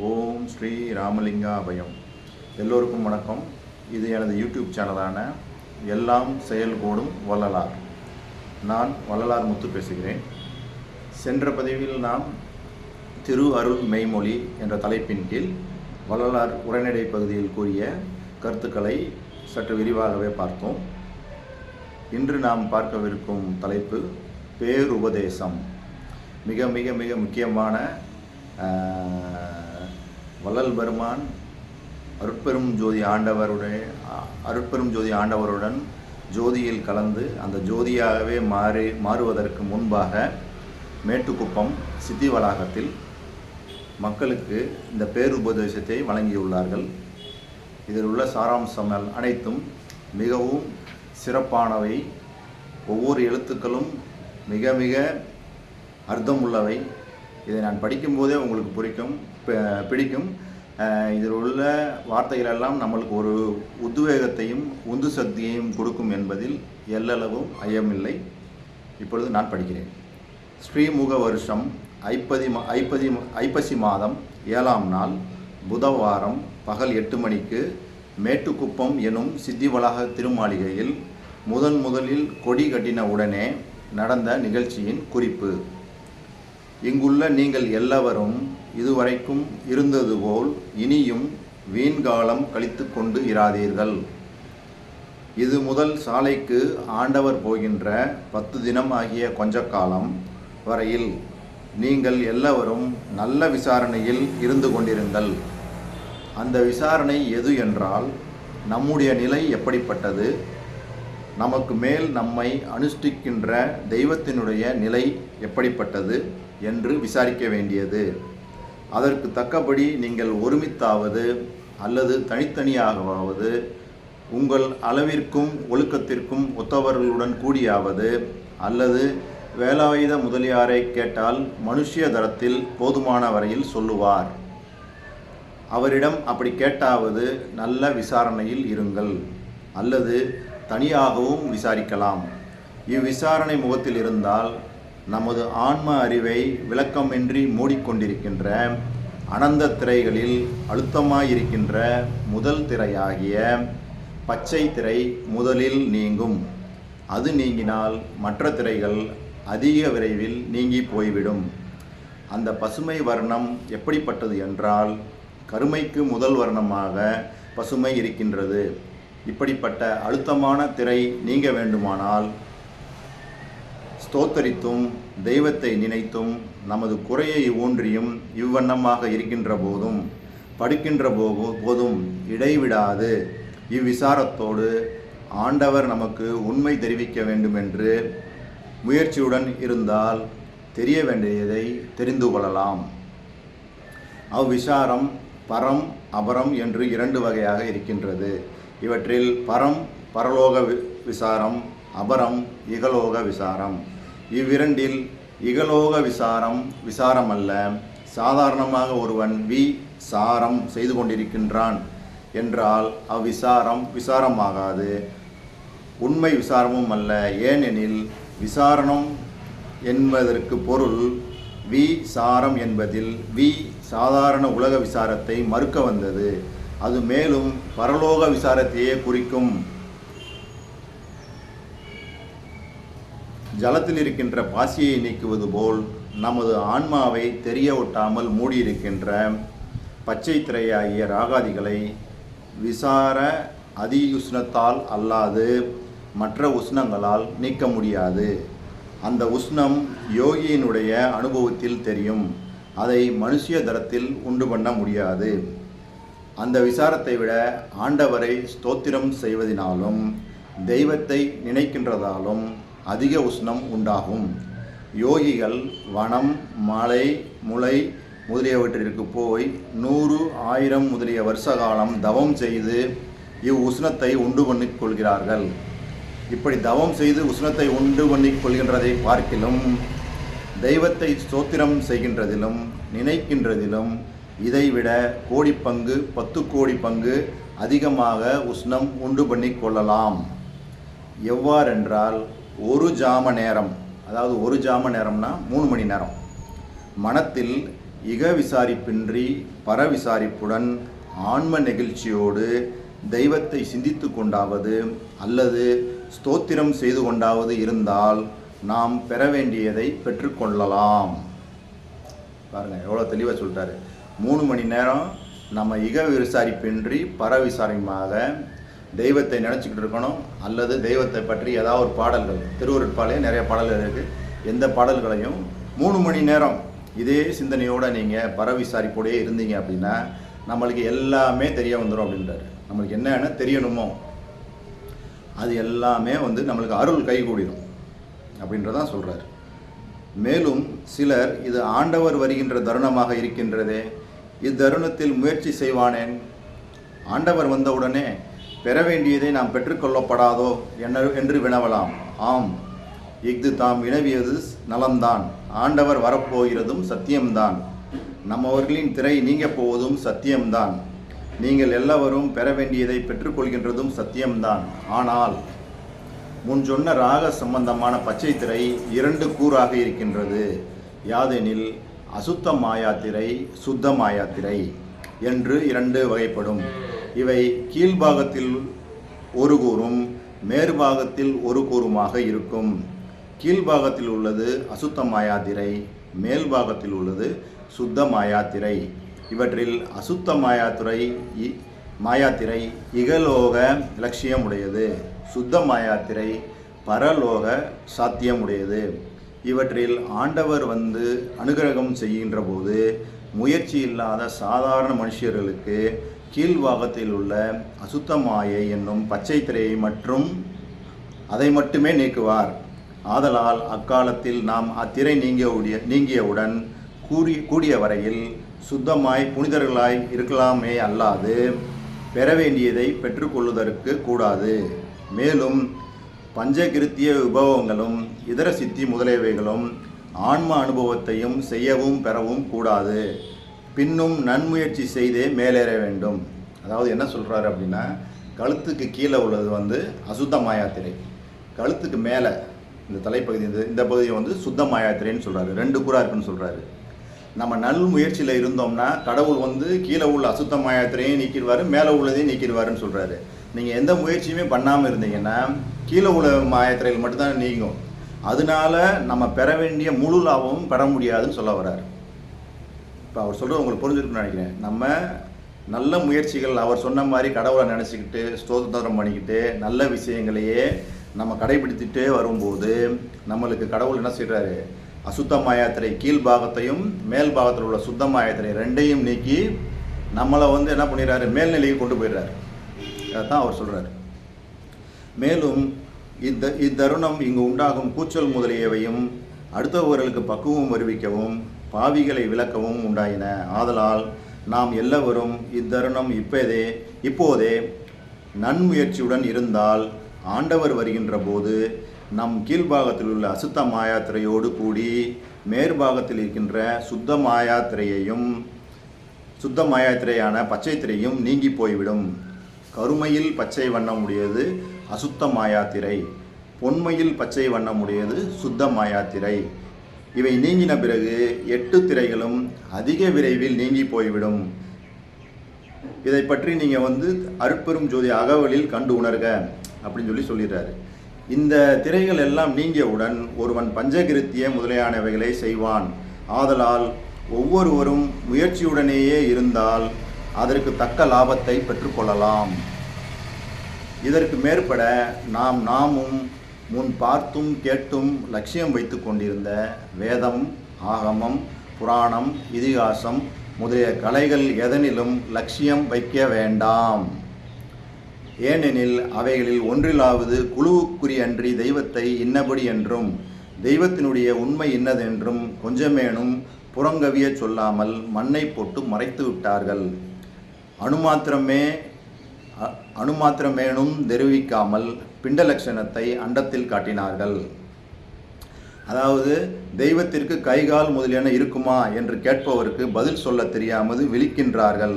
ஓம் ஸ்ரீ ராமலிங்கா அபயம் எல்லோருக்கும் வணக்கம். இது எனது யூடியூப் சேனலான எல்லாம் செயல்கூடும் வள்ளலார். நான் வள்ளலார் முத்து பேசுகிறேன். சென்ற பதிவில் நாம் திரு அருள் மெய்மொழி என்ற தலைப்பின் கீழ் வள்ளலார் உரைநடை பகுதியில் கூறிய கருத்துக்களை சற்று விரிவாகவே பார்த்தோம். இன்று நாம் பார்க்கவிருக்கும் தலைப்பு பேருபதேசம். மிக மிக மிக முக்கியமான வள்ளல் பெருமான் அருட்பெரும் ஜோதி ஆண்டவருடைய அருட்பெரும் ஜோதி ஆண்டவருடன் ஜோதியில் கலந்து அந்த ஜோதியாகவே மாறி மாறுவதற்கு முன்பாக மேட்டுக்குப்பம் சித்தி வளாகத்தில் மக்களுக்கு இந்த பேருபதேசத்தை வழங்கியுள்ளார்கள். இதில் உள்ள சாராம்சம் அனைத்தும் மிகவும் சிறப்பானவை. ஒவ்வொரு எழுத்துக்களும் மிக மிக அர்த்தம் உள்ளவை இதை நான் படிக்கும்போதே உங்களுக்கு பிடிக்கும் பிடிக்கும். இதில் உள்ள வார்த்தைகள் எல்லாம் நம்மளுக்கு ஒரு உத்வேகத்தையும் உந்து சக்தியையும் கொடுக்கும் என்பதில் எல்லளவும் ஐயமில்லை. இப்பொழுது நான் படிக்கிறேன். ஸ்ரீமுக வருஷம் ஐப்பதி ஐப்பதி ஐப்பசி மாதம் ஏழாம் நாள் புதவாரம் பகல் எட்டு மணிக்கு மேட்டுக்குப்பம் எனும் சித்திவளாக திருமாளிகையில் முதன் முதலில் கொடி கட்டின உடனே நடந்த நிகழ்ச்சியின் குறிப்பு. இங்குள்ள நீங்கள் எல்லாவரும் இதுவரைக்கும் இருந்தது போல் இனியும் வீண்காலம் கழித்து கொண்டு இராதீர்கள். இது முதல் சாலைக்கு ஆண்டவர் போகின்ற பத்து தினம் ஆகிய கொஞ்ச காலம் வரையில் நீங்கள் எல்லாவரும் நல்ல விசாரணையில் இருந்து கொண்டிருங்கள். அந்த விசாரணை எது என்றால் நம்முடைய நிலை எப்படிப்பட்டது? நமக்கு மேல் நம்மை அனுஷ்டிக்கின்ற தெய்வத்தினுடைய நிலை எப்படிப்பட்டது? என்று விசாரிக்க வேண்டியது. அதற்கு தக்கபடி நீங்கள் ஒருமித்தாவது அல்லது தனித்தனியாகவாவது உங்கள் அளவிற்கும் ஒழுக்கத்திற்கும் ஒத்தவர்களுடன் கூடியாவது அல்லது வேலாயுத முதலியாரை கேட்டால் மனுஷிய தரத்தில் போதுமான வரையில் சொல்லுவார். அவரிடம் அப்படி கேட்டாவது நல்ல விசாரணையில் இருங்கள் அல்லது தனியாகவும் விசாரிக்கலாம். இவ்விசாரணை முகத்தில் இருந்தால் நமது ஆன்ம அறிவை விளக்கமின்றி மூடிக்கொண்டிருக்கின்ற அனந்த திரைகளில் அழுத்தமாயிருக்கின்ற முதல் திரையாகிய பச்சை திரை முதலில் நீங்கும். அது நீங்கினால் மற்ற திரைகள் அதிக விரைவில் நீங்கி போய்விடும். அந்த பசுமை வர்ணம் எப்படிப்பட்டது என்றால் கருமைக்கு முதல் வர்ணமாக பசுமை இருக்கின்றது. இப்படிப்பட்ட அழுத்தமான திரை நீங்க வேண்டுமானால் ஸ்தோத்தரித்தும் தெய்வத்தை நினைத்தும் நமது குறையை ஊன்றியும் இவ்வண்ணமாக இருக்கின்ற போதும் படுக்கின்ற போது போதும் இடைவிடாது. இவ்விசாரத்தோடு ஆண்டவர் நமக்கு உண்மை தெரிவிக்க வேண்டும் என்று முயற்சியுடன் இருந்தால் தெரிய வேண்டியதை தெரிந்து கொள்ளலாம். அவ்விசாரம் பரம் அபரம் என்று இரண்டு வகையாக இருக்கின்றது. இவற்றில் பரம் பரலோக வி- விசாரம் அபரம் இகலோக விசாரம். இவ்விரண்டில் இகலோக விசாரம் விசாரம் அல்ல சாதாரணமாக ஒருவன் வி. சாரம் செய்து கொண்டிருக்கின்றான் என்றால் அவ்விசாரம் விசாரமாகாது. உண்மை விசாரமும் அல்ல. ஏனெனில் விசாரணம் என்பதற்கு பொருள் வி. சாரம் என்பதில் வி. சாதாரண உலக விசாரத்தை மறுக்க வந்தது. அது மேலும் பரலோக விசாரத்தையே குறிக்கும். ஜலத்தில் இருக்கின்ற பாசியை நீக்குவது போல் நமது ஆன்மாவை தெரிய ஒட்டாமல் மூடியிருக்கின்ற பச்சை திரையாகிய ராகாதிகளை விசார அதி உஷ்ணத்தால் அல்லாது மற்ற உஷ்ணங்களால் நீக்க முடியாது. அந்த உஷ்ணம் யோகியினுடைய அனுபவத்தில் தெரியும். அதை மனுஷிய தரத்தில் உண்டு பண்ண முடியாது. அந்த விசாரத்தை விட ஆண்டவரை ஸ்தோத்திரம் செய்வதினாலும் தெய்வத்தை நினைக்கின்றதாலும் அதிக உஷ்ணம் உண்டாகும். யோகிகள் வனம் மலை முளை முதலியவற்றிற்கு போய் நூறு ஆயிரம் முதலிய வருஷ காலம் தவம் செய்து இவ் உஷ்ணத்தை உண்டு பண்ணிக் கொள்கிறார்கள். இப்படி தவம் செய்து உஷ்ணத்தை உண்டு பண்ணிக் கொள்கின்றதை பார்க்கிலும் தெய்வத்தை ஸ்தோத்திரம் செய்கின்றதிலும் நினைக்கின்றதிலும் இதைவிட கோடி பங்கு பத்து கோடி பங்கு அதிகமாக உஷ்ணம் உண்டு பண்ணிக் கொள்ளலாம். எவ்வாறென்றால் ஒரு ஜாம நேரம் அதாவது ஒரு ஜாம நேரம்னா மூணு மணி நேரம். மனத்தில் இக விசாரிப்பின்றி பர விசாரிப்புடன் ஆன்ம நெகிழ்ச்சியோடு தெய்வத்தை சிந்தித்து கொண்டாவது அல்லது ஸ்தோத்திரம் செய்து கொண்டாவது இருந்தால் நாம் பெற வேண்டியதை பெற்றுக்கொள்ளலாம் பாருங்கள் எவ்வளோ தெளிவாக சொல்லிட்டாரு. மூணு மணி நேரம் நம்ம இக விசாரிப்பின்றி பர விசாரமாக தெய்வத்தை நினச்சிக்கிட்டு இருக்கணும் அல்லது தெய்வத்தை பற்றி ஏதாவது ஒரு பாடல்கள். திருவருட்பாலே நிறைய பாடல்கள் இருக்குது எந்த பாடல்களையும் மூணு மணி நேரம் இதே சிந்தனையோடு நீங்கள் பர இருந்தீங்க அப்படின்னா நம்மளுக்கு எல்லாமே தெரிய வந்துடும் அப்படின்றாரு. நம்மளுக்கு என்னென்ன தெரியணுமோ? அது எல்லாமே வந்து நம்மளுக்கு அருள் கைகூடிடும் அப்படின்றதான் சொல்கிறார் மேலும் சிலர் இது ஆண்டவர் வருகின்ற தருணமாக இருக்கின்றதே இத்தருணத்தில் முயற்சி செய்வானேன். ஆண்டவர் வந்தவுடனே பெற வேண்டியதை நாம் பெற்றுக்கொள்ளப்படாதோ என்ன என்று வினவலாம். ஆம் இஃது தாம் வினவியது நலம்தான். ஆண்டவர் வரப்போகிறதும் சத்தியம்தான். நம்மவர்களின் திரை நீங்க போவதும் சத்தியம்தான். நீங்கள் எல்லாவரும் பெற வேண்டியதை பெற்றுக்கொள்கின்றதும் சத்தியம்தான். ஆனால் முன் சொன்ன ராக சம்பந்தமான பச்சை திரை இரண்டு கூறாக இருக்கின்றது. யாதெனில் அசுத்த மாயாத்திரை சுத்த மாயாத்திரை என்று இரண்டு வகைப்படும். இவை கீழ்பாகத்தில் ஒரு கூறும் மேற்பாகத்தில் ஒரு கூறுமாக இருக்கும். கீழ்பாகத்தில் உள்ளது அசுத்த மாயாத்திரை மேல்பாகத்தில் உள்ளது சுத்த மாயாத்திரை இவற்றில் அசுத்த மாயாத்துறை இ- மாயாத்திரை இகலோக லட்சியமுடையது சுத்த மாயாத்திரை பரலோக சாத்தியமுடையது. இவற்றில் ஆண்டவர் வந்து அனுகிரகம் செய்கின்ற போது முயற்சி இல்லாத சாதாரண மனுஷர்களுக்கு கீழ்வாகத்தில் உள்ள அசுத்தமாயை என்னும் பச்சை திரையை மற்றும் அதை மட்டுமே நீக்குவார். ஆதலால் அக்காலத்தில் நாம் அத்திரை நீங்கிய நீங்கியவுடன் கூறி கூடிய வரையில் சுத்தமாய் புனிதர்களாய் இருக்கலாமே அல்லாது பெற வேண்டியதை பெற்றுக்கொள்வதற்கு கூடாது. மேலும் பஞ்சகிருத்திய விபவங்களும் இதர சித்தி முதலியவைகளும் ஆன்ம அனுபவத்தையும் செய்யவும் பெறவும் கூடாது. பின்னும் நன்முயற்சி செய்தே மேலேற வேண்டும். அதாவது என்ன சொல்கிறாரு அப்படின்னா கழுத்துக்கு கீழே உள்ளது வந்து அசுத்த மாயாத்திரை. கழுத்துக்கு மேலே இந்த தலைப்பகுதி இந்த இந்த பகுதியை வந்து சுத்த மாயாத்திரைன்னு சொல்கிறாரு ரெண்டு கூறா இருக்குன்னு சொல்கிறாரு நம்ம நல் முயற்சியில் இருந்தோம்னா கடவுள் வந்து கீழே உள்ள அசுத்த மாயாத்திரையும் நீக்கிடுவார் மேலே உள்ளதையும் நீக்கிடுவாருன்னு சொல்கிறாரு நீங்கள் எந்த முயற்சியுமே பண்ணாமல் இருந்தீங்கன்னா கீழே உள்ள மாயாத்திரைகள் மட்டும்தான் நீங்கும். அதனால நம்ம பெற வேண்டிய முழு லாபமும் பெற முடியாதுன்னு சொல்ல வர்றாரு. இப்போ அவர் சொல்கிறது உங்களுக்கு புரிஞ்சிருக்குன்னு நினைக்கிறேன். நம்ம நல்ல முயற்சிகள் அவர் சொன்ன மாதிரி கடவுளை நினச்சிக்கிட்டு ஸ்தோத்திரம் பண்ணிக்கிட்டு நல்ல விஷயங்களையே நம்ம கடைபிடித்துட்டே வரும்போது நம்மளுக்கு கடவுள் என்ன செய்கிறாரு அசுத்த மாயாத்திரை கீழ் பாகத்தையும் மேல் பாகத்தில் உள்ள சுத்த மாயாத்திரை ரெண்டையும் நீக்கி நம்மளை வந்து என்ன பண்ணிடுறாரு? மேல்நிலைக்கு கொண்டு போயிடுறாரு. அதான் அவர் சொல்கிறாரு மேலும் இந்த இத்தருணம் இங்கு உண்டாகும் கூச்சல் முதலியவையும் அடுத்தவர்களுக்கு பக்குவம் வருவிக்கவும் பாவிகளை விளக்கவும் உண்டாயின. ஆதலால் நாம் எல்லவரும் இத்தருணம் இப்போதே இப்போதே நன்முயற்சியுடன் இருந்தால் ஆண்டவர் வருகின்ற போது நம் கீழ்பாகத்தில் உள்ள அசுத்த மாயாத்திரையோடு கூடி மேற்பாகத்தில் இருக்கின்ற சுத்த மாயாத்திரையையும் சுத்த மாயாத்திரையான பச்சை திரையும் நீங்கி போய்விடும். கருமையில் பச்சை வண்ணம் உடையது அசுத்த மாயாத்திரை பொன்மையில் பச்சை வண்ணம் உடையது சுத்த மாயாத்திரை. இவை நீங்கின பிறகு எட்டு திரைகளும் அதிக விரைவில் நீங்கி போய்விடும். இதை பற்றி நீங்கள் வந்து அருட்பெரும் ஜோதி அகவலில் கண்டு உணர்க அப்படின்னு சொல்லி சொல்லிடுறாரு. இந்த திரைகள் எல்லாம் நீங்கியவுடன் ஒருவன் பஞ்சகிருத்திய முதலியானவைகளை செய்வான். ஆதலால் ஒவ்வொருவரும் முயற்சியுடனேயே இருந்தால் அதற்கு தக்க லாபத்தை பெற்றுக்கொள்ளலாம் இதற்கு மேற்பட நாம் நாமும் முன் பார்த்தும் கேட்டும் லட்சியம் வைத்து கொண்டிருந்த வேதம் ஆகமம் புராணம் இதிகாசம் முதலிய கலைகள் எதனிலும் லட்சியம் வைக்க வேண்டாம். ஏனெனில் அவைகளில் ஒன்றிலாவது குழுவுக்குரியன்றி தெய்வத்தை இன்னபடி என்றும் தெய்வத்தினுடைய உண்மை இன்னதென்றும் கொஞ்சமேனும் புறங்கவிய சொல்லாமல் மண்ணை போட்டு மறைத்து விட்டார்கள். அணுமாத்திரமே அணுமாத்திரமேனும் தெரிவிக்காமல் பிண்டலட்சணத்தை அண்டத்தில் காட்டினார்கள். அதாவது தெய்வத்திற்கு கைகால் முதலியன இருக்குமா என்று கேட்பவருக்கு பதில் சொல்ல தெரியாமல் விழிக்கின்றார்கள்.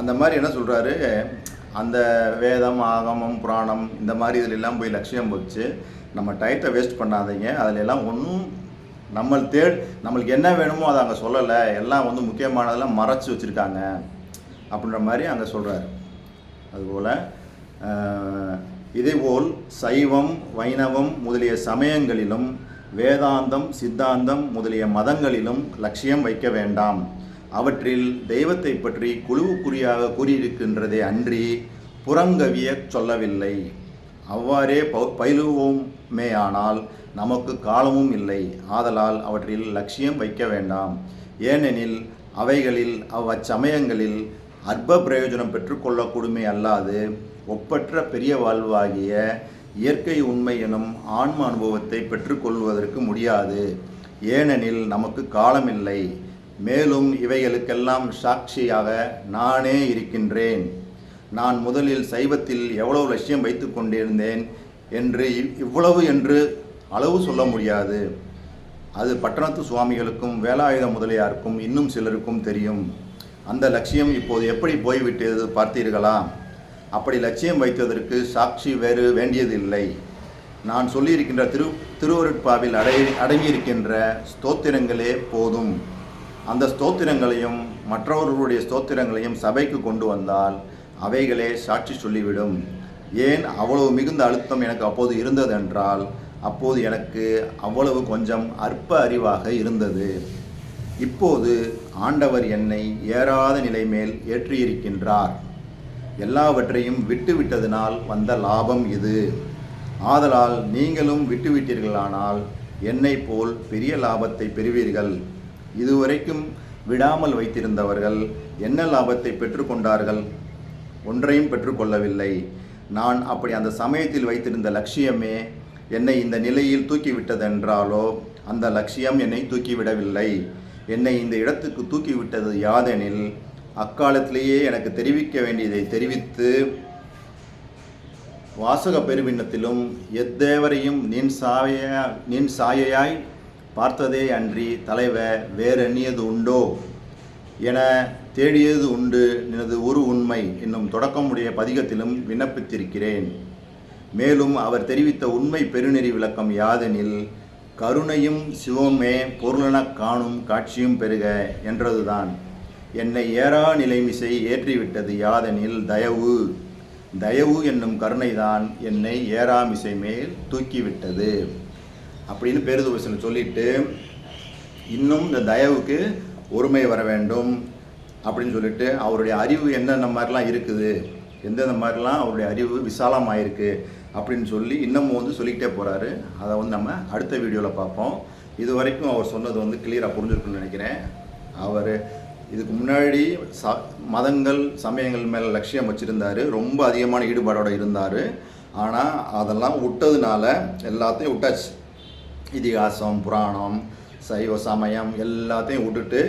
அந்த மாதிரி என்ன சொல்கிறாரு அந்த வேதம் ஆகமம் புராணம் இந்த மாதிரி இதில் எல்லாம் போய் லட்சியம் வச்சு நம்ம டயத்தை வேஸ்ட் பண்ணாதீங்க. அதில் எல்லாம் ஒன்றும் நம்ம தேட் நம்மளுக்கு என்ன வேணுமோ அதை அங்கே சொல்லலை. எல்லாம் வந்து முக்கியமானதெல்லாம் மறைச்சி வச்சுருக்காங்க. அப்படின்ற மாதிரி அங்கே சொல்கிறாரு அதுபோல் இதேபோல் சைவம் வைணவம் முதலிய சமயங்களிலும் வேதாந்தம் சித்தாந்தம் முதலிய மதங்களிலும் லட்சியம் வைக்க வேண்டாம். அவற்றில் தெய்வத்தை பற்றி குழுவுக்குறியாக கூறியிருக்கின்றதே அன்றி புறங்கவிய சொல்லவில்லை. அவ்வாறே ப- பயிலுவோமேயானால் நமக்கு காலமும் இல்லை. ஆதலால் அவற்றில் லட்சியம் வைக்க வேண்டாம். ஏனெனில் அவைகளில் அவ்வச்சமயங்களில் அற்ப பிரயோஜனம் பெற்றுக்கொள்ளக்கூடுமே அல்லாது ஒப்பற்ற பெரிய வாழ்வாகிய இயற்கை உண்மை எனும் ஆன்ம அனுபவத்தை பெற்றுக்கொள்வதற்கு முடியாது. ஏனெனில் நமக்கு காலமில்லை. மேலும் இவைகளுக்கெல்லாம் சாட்சியாக நானே இருக்கின்றேன். நான் முதலில் சைவத்தில் எவ்வளவு லட்சியம் வைத்து கொண்டிருந்தேன் என்று இவ்- இவ்வளவு என்று அளவு சொல்ல முடியாது. அது பட்டணத்து சுவாமிகளுக்கும் வேலாயுத முதலியாருக்கும் இன்னும் சிலருக்கும் தெரியும். அந்த லட்சியம் இப்போது எப்படி போய்விட்டது பார்த்தீர்களா? அப்படி லட்சியம் வைத்ததற்கு சாட்சி வேறு வேண்டியதில்லை. நான் சொல்லியிருக்கின்ற திரு திருவருட்பாவில் அடை அடங்கியிருக்கின்ற ஸ்தோத்திரங்களே போதும். அந்த ஸ்தோத்திரங்களையும் மற்றவர்களுடைய ஸ்தோத்திரங்களையும் சபைக்கு கொண்டு வந்தால் அவைகளே சாட்சி சொல்லிவிடும். ஏன் அவ்வளவு மிகுந்த அழுத்தம் எனக்கு அப்போது இருந்ததென்றால் அப்போது எனக்கு அவ்வளவு கொஞ்சம் அற்ப அறிவாக இருந்தது. இப்போது ஆண்டவர் என்னை ஏறாத நிலை மேல் ஏற்றியிருக்கின்றார். எல்லாவற்றையும் விட்டுவிட்டதனால் வந்த லாபம் இது. ஆதலால் நீங்களும் விட்டுவிட்டீர்களானால் என்னை போல் பெரிய லாபத்தை பெறுவீர்கள். இதுவரைக்கும் விடாமல் வைத்திருந்தவர்கள் என்ன லாபத்தை பெற்றுக்கொண்டார்கள்? ஒன்றையும் பெற்றுக்கொள்ளவில்லை. நான் அப்படி அந்த சமயத்தில் வைத்திருந்த லட்சியமே என்னை இந்த நிலையில் தூக்கிவிட்டதென்றாலோ அந்த லட்சியம் என்னை தூக்கிவிடவில்லை. என்னை இந்த இடத்துக்கு தூக்கிவிட்டது யாதெனில் அக்காலத்திலேயே எனக்கு தெரிவிக்க வேண்டியதை தெரிவித்து வாசக பெருவிண்ணத்திலும் எத்தேவரையும் நின் சாய நின் சாயையாய் பார்த்ததே அன்றி தலைவ வேறெண்ணியது உண்டோ? என தேடியது உண்டு எனது ஒரு உண்மை என்னும் தொடக்கமுடைய பதிகத்திலும் விண்ணப்பித்திருக்கிறேன். மேலும் அவர் தெரிவித்த உண்மை பெருநெறி விளக்கம் யாதெனில் கருணையும் சிவமே பொருளெனக் காணும் காட்சியும் பெருக என்றதுதான். என்னை ஏறா நிலைமிசை ஏற்றிவிட்டது யாதெனில் தயவு. தயவு என்னும் கருணைதான் என்னை ஏறாமிசை மேல் தூக்கிவிட்டது. அப்படின்னு பேருதுவசனம் சொல்லிட்டு இன்னும் இந்த தயவுக்கு ஒருமை வர வேண்டும். அப்படின்னு சொல்லிட்டு அவருடைய அறிவு என்னென்ன மாதிரிலாம் இருக்குது? எந்தெந்த மாதிரிலாம் அவருடைய அறிவு விசாலமாயிருக்கு அப்படின்னு சொல்லி இன்னமும் வந்து சொல்லிக்கிட்டே போகிறாரு அதை வந்து நம்ம அடுத்த வீடியோவில் பார்ப்போம். இது வரைக்கும் அவர் சொன்னது வந்து கிளியராக புரிஞ்சிருக்குன்னு நினைக்கிறேன். அவர் இதுக்கு முன்னாடி ச மதங்கள் சமயங்கள் மேலே லட்சியம் வச்சுருந்தாரு. ரொம்ப அதிகமான ஈடுபாடோடு இருந்தார். ஆனால் அதெல்லாம் விட்டதுனால எல்லாத்தையும் விட்டாச்சு. இதிகாசம் புராணம் சைவ சமயம் எல்லாத்தையும் விட்டுட்டு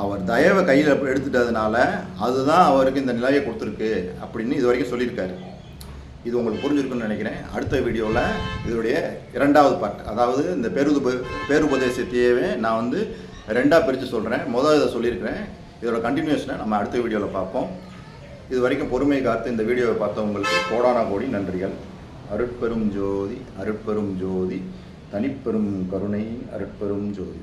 அவர் தயவை கையில் எடுத்துட்டதுனால அதுதான் அவருக்கு இந்த நிலையை கொடுத்துருக்கு அப்படின்னு இது வரைக்கும் சொல்லியிருக்காரு. இது உங்களுக்கு புரிஞ்சிருக்குன்னு நினைக்கிறேன். அடுத்த வீடியோவில் இதோடைய இரண்டாவது பார்ட் அதாவது இந்த பேருது பேருபதேசத்தையவே நான் வந்து ரெண்டாக பிரித்து சொல்கிறேன் முதல் இதை சொல்லியிருக்கிறேன். இதோட கண்டினியூஷனை நம்ம அடுத்த வீடியோவில் பார்ப்போம். இது வரைக்கும் பொறுமை காத்து இந்த வீடியோவை பார்த்தவங்களுக்கு கோடான கோடி நன்றிகள். அருட்பெரும் ஜோதி அருட்பெரும் ஜோதி தனிப்பெரும் கருணை அருட்பெரும் ஜோதி.